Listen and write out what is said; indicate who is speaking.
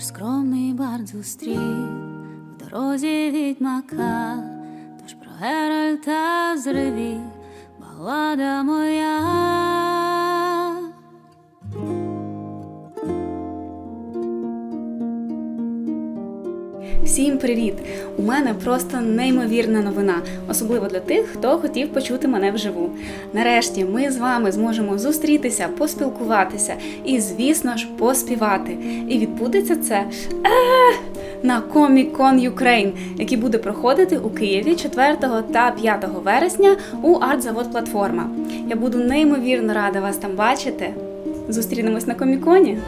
Speaker 1: Ваш скромний бард зустрів в дорозі відьмака, тож про Геральта зривів балада моя.
Speaker 2: Всім привіт! У мене просто неймовірна новина, особливо для тих, хто хотів почути мене вживу. Нарешті ми з вами зможемо зустрітися, поспілкуватися і, звісно ж, поспівати. І відбудеться це на Comic Con Ukraine, який буде проходити у Києві 4 та 5 вересня у Артзавод Платформа. Я буду неймовірно рада вас там бачити. Зустрінемось на коміконі.